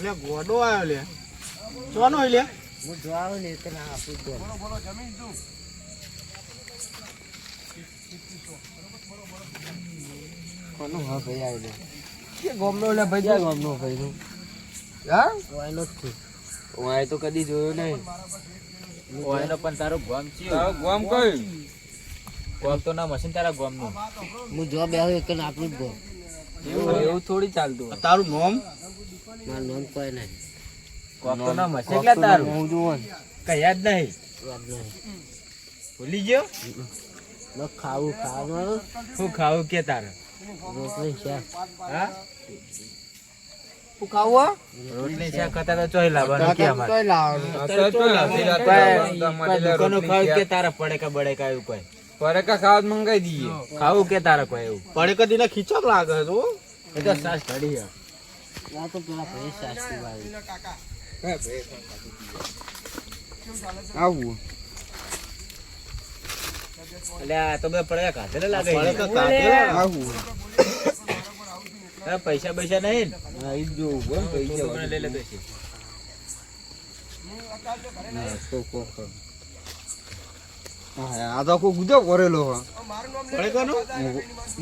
લે ગોડો આવ્યો લે. ચોનો હોય લે. હું જો ને એટલે ના આપું જ દઉં. કોનું હા ભાઈ આવેલો કે ગોમનો લે ભાઈ ક્યાં ગામનો ભાઈ નું હા? વાયલો જ છું. ઓય તો કદી જોયો નહીં. ઓયનો પણ તારો ગોમ તારો ગોમ કઈ? ગોમ તો ના મશીન તારા ગોમ હું જોબ બેહું એક ને આપું જ દઉં. એવું એવું થોડી ચાલતું તારું નોમ? મારું નામ કોઈ નહીં. કોક તો ના મશીન એટલે તારું. હું જોઉં કઈ યાદ નહીં? યાદ નહીં. ભૂલી ગયો? બસ ખાવું ખાવું હું ખાવું કે તારે? રોટલી શાક. હા? ખાવું રોટલી શાક કરતા તો ચોઈ લાવવાનું કે અમારે? લાવતી લાવવાનું. ખાવું કે. તારે પડે કે બડે કે એવું કોઈ? પરેકા ખાવા જ મંગાઈ દઈએ. ખાવું કે તારે કોઈ એવું? પડે કદી ને ખીચક લાગે તો એ તો સાસ ઘડી. આ તો પેલા ભાઈ શાસ્ત્રી વાળી આવું. એટલે આ તો બધા પડે કાઢેલા લાગે પડે છે. તો કાઢેલા. આવું. હા, પૈસા પૈસા નહીં ને? જોવું બોલ પૈસા લઈ લે બેસી. હા, હા, આ તો કોઈ ગુદો કરેલો હે પડે કોનો?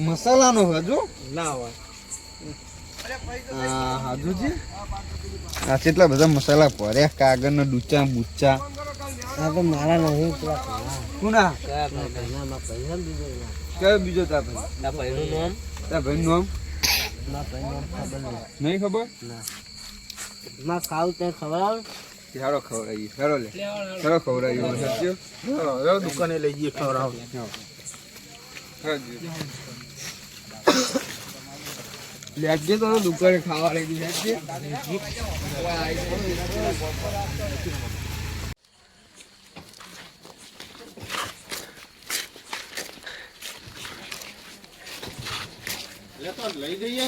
મસાલાનો હજુ ના હોય. હાજુ છે આ કેટલા બધા મસાલા ભર્યા? કાગળના ડૂચા બુચ્ચા આ તો મારા નહીં કુના. કયો બીજો તા ભાઈ? નામ? તા ભાઈ નહીં. ખબર? ના. માં ખાવું ત્યાં ખબર આવે? હારો ખવડાવી હારો લે. હારો ખવડાવી સત્યો દુકાને લઈ જઈએ. ખવડાવ લેજે તો દુકાને ખાવા લઈ લેજે લઈ જઈએ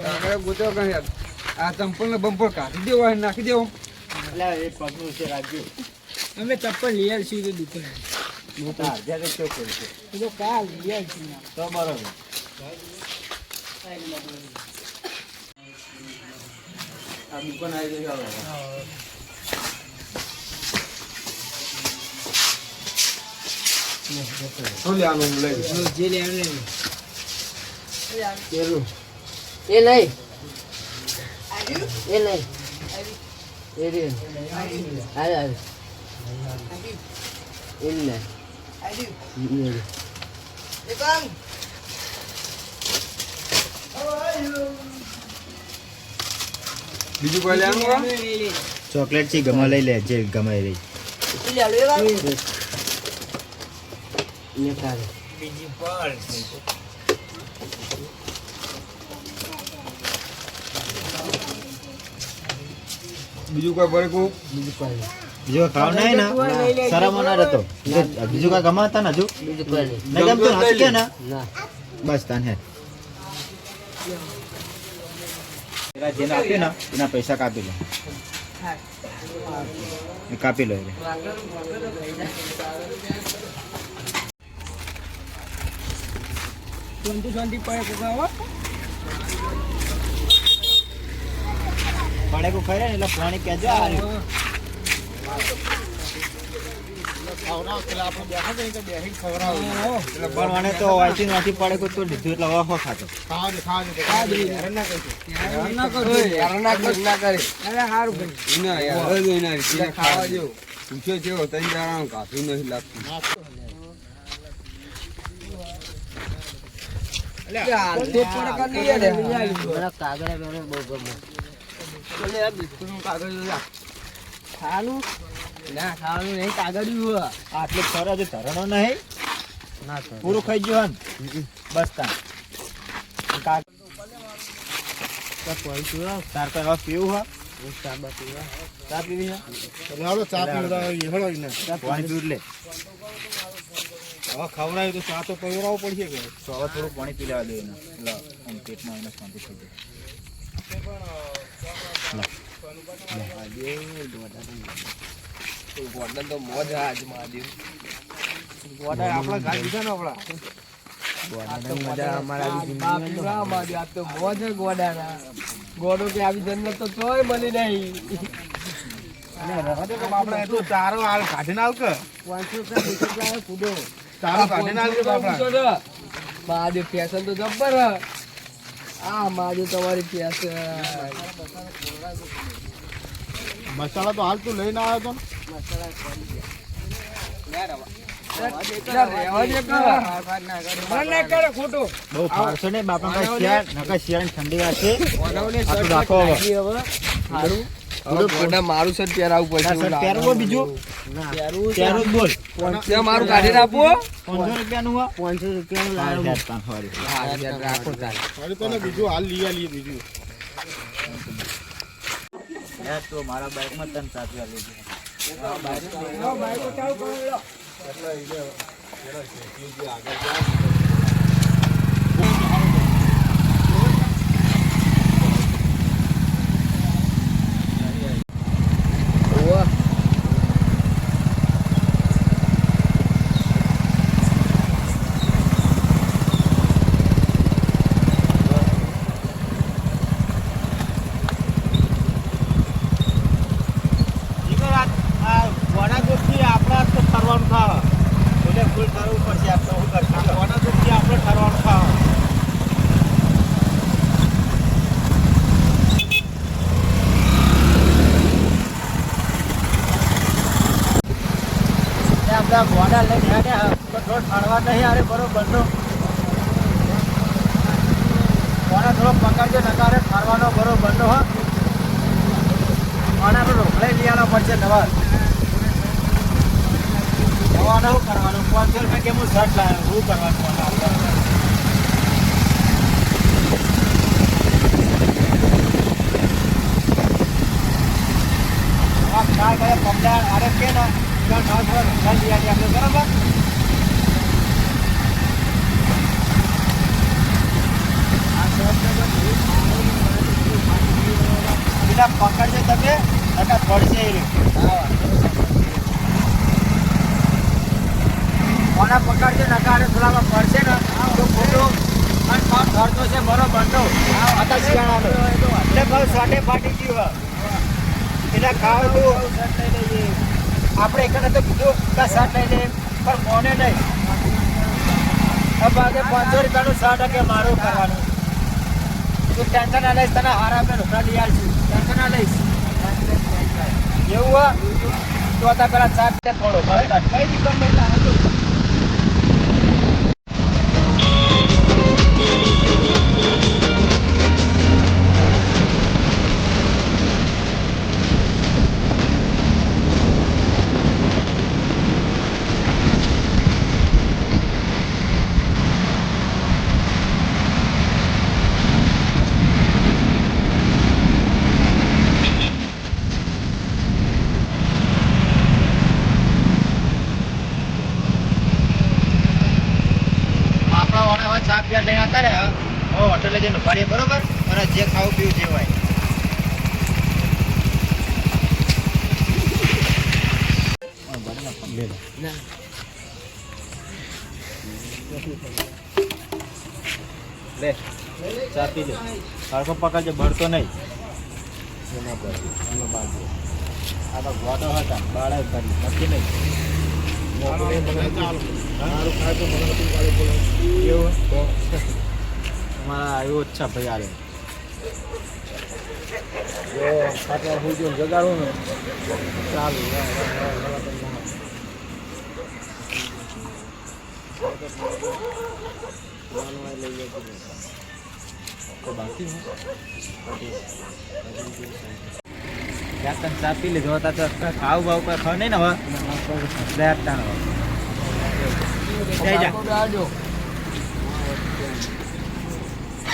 આગળ ગોતો. કઈ યાર. આ ચંપલ ને બમ્પર કાઢી દેવો નાખી દેવો. અમે ચપ્પલ લઈ આવીશું તો દુકાને. તાર, જ્યાં તે ચોખ્ખું છે. એ તો કાલ લઈ આવીશું તો બરોબર. આ દુકાન આવી ગઈ હવે. એ નહીં એ નહીં એ રહ્યું. હાલ હાલ એ નહીં એ રહ્યું. બીજું કોઈ લેવાનું હોય? ચોકલેટથી ગમે લઈ લે જે ગમે એ રહી ને કાઢો. બીજું કોઈ ભરે કહું બીજું કોઈ બીજો ખાવ નહીં ને? શરમ ના રહેતો. બીજું કઈ ગમાતા ને હજુ? બીજું કોઈ નહીં. ગમતું ને કે ના? બસ તાન હે. જેને આપ્યું ને એના પૈસા કાપી લે. એ કાપી લો. એટલે શાંતિ શાંતિ પડે પડે કો ખરે એટલે પાણી કેજો આ પણ મને તો વાંચી વાંચી પડે કો તો લીધું એટલે હવે ખાતો અરે સારું ભાઈ ના યાર હવે એના રીતે ખાવા જેવું. પૂછ્યો છે ત્રણ નહીં કાગળ મને ખાવાનું? ના ખાવાનું નહીં કાગળિયું આટલું ખરો હજુ ધરણો નહીં. ના થાય પૂરું ખાઈ ગયો હન. બસ તો પૈસું તાર હવે પીવું હા. ચા પીવી. છે? હાલો ચા પીવડાવો લે હવે ખવડાવ્યું તો ચા તો પીવડાવવો પડશે કે? તો હવે થોડું પાણી પી લેવા દે એને. પેટમાં એને શાંતિ થઈ જાય. ગોડા તો આવી જન્નત તો તોય મળી નહીં આપણે એટલું ચારો હાલ મહાદેવ ફેશન તો જબ્બર આ મહાદેવ તમારી પ્યાસ મસાલા તો હાલ તું લઈને આવ્યો તો. મારું સર તાર પડશે બીજું? બોલ. ત્યાં મારું કાઢીને આપો પાંચસો રૂપિયાનું પાંચસો રૂપિયાનું રાખો અરે તને બીજું હાલ લઈ આલીએ બીજું. તો મારા બાઇકમાં તને સાચવા લેજો વડા દોસ્તી આપણા તો ઠરવાનું થાય એટલે ફૂલ કરવું પડશે આપણે શું કરશું વડા દોસ્તી આપણે ઠરવાનું થાય આપણા ગોડા હેડ્યા તો થોડો ઠરવા નહીં અરે બરોબર નો ગોડા થોડો પકડજો, નકારે ફાળવાનો બરોબર નો હા. ગોડાનો રોકડે લઈ આવવા પડશે નવા નવાને શું કરવાનું, પાંચસો રૂપિયા કે હું શર્ટ લાવ્યો શું કરવાનું કાય કરે પમદાર અરે કે ના. બરાબર પેલા પકડજો તમે અને પડશે એ કોને પકડજો નકારે થોડામાં પડશે ને તો ખોટો અને ખર્ચો છે બરોબર નો હતા શિયાળાનો એટલે બહુ સોટે ફાટી ગયું. એટલે ખાવાનું આપણે એકને તો કીધું કે શર્ટ લઈ લે, પણ કોને નહીં? હવે પાંચસો રૂપિયાનું શર્ટ કે મારું કરવાનું. તું ટેન્શન ના લઈશ, તને હારા આપણે રોકડા લઈ આવીશું ટેન્શન ના લઈશ. એવું હોય, તો પેલા તે થોડો. બરાબર કઈ દીકરો બરોબર જે ખાવું પીવું જે હોય. લે ચા પી લે ભરતો નહીં આ તો ગોડો હતા બાળે કરી નથી નહીં એવું તમારા આવ્યો જ છે ભાઈ આરે જગાડું ને ચાલુ ત્યાં તને ચા પી લીધો હતા તો ખાવ ભાવ કોઈ ખાવ નહીં ને હવે લે તાણ હવે જઈ જા.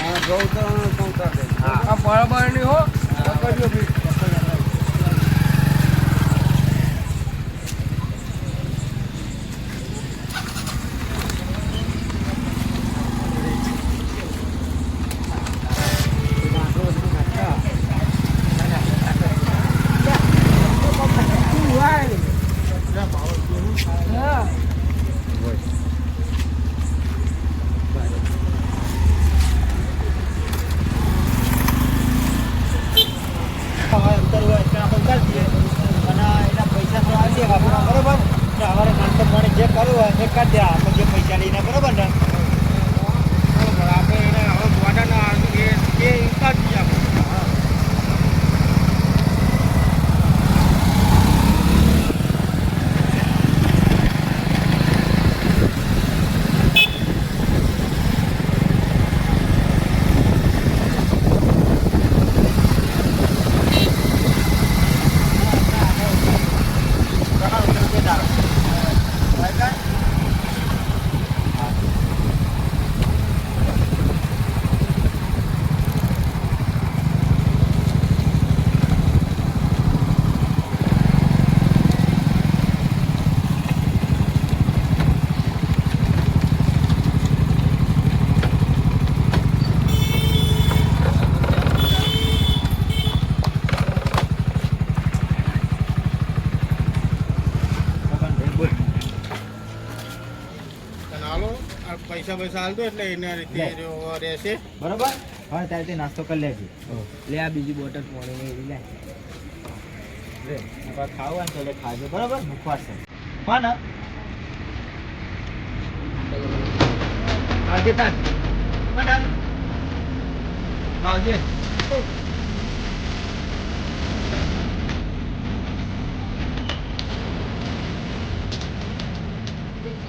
આજો હા. છે આ બરાબરની હો પકડજો ભી કરી દઈએ અને એના પૈસા તો આવી જાય બાપુના બરોબર ને અમારે નાસ્તો કરી દે આપણે જે પૈસા લઈને, બરોબર ને? બરોબર, આપણે એને હવે ગોડાના એ એ ઉતારી દઈએ આપણે અને હાલો આ પૈસા એટલે એના રીતે રહેશે. બરોબર? હવે ત્યારે તે નાસ્તો કરી લેજે. લે આ બીજી બોટલ પાણી લે. લે ખાવું ને તો ખાજો. બરોબર? મુખવાસ હા ને આવજે તાર. મેડમ આવજે.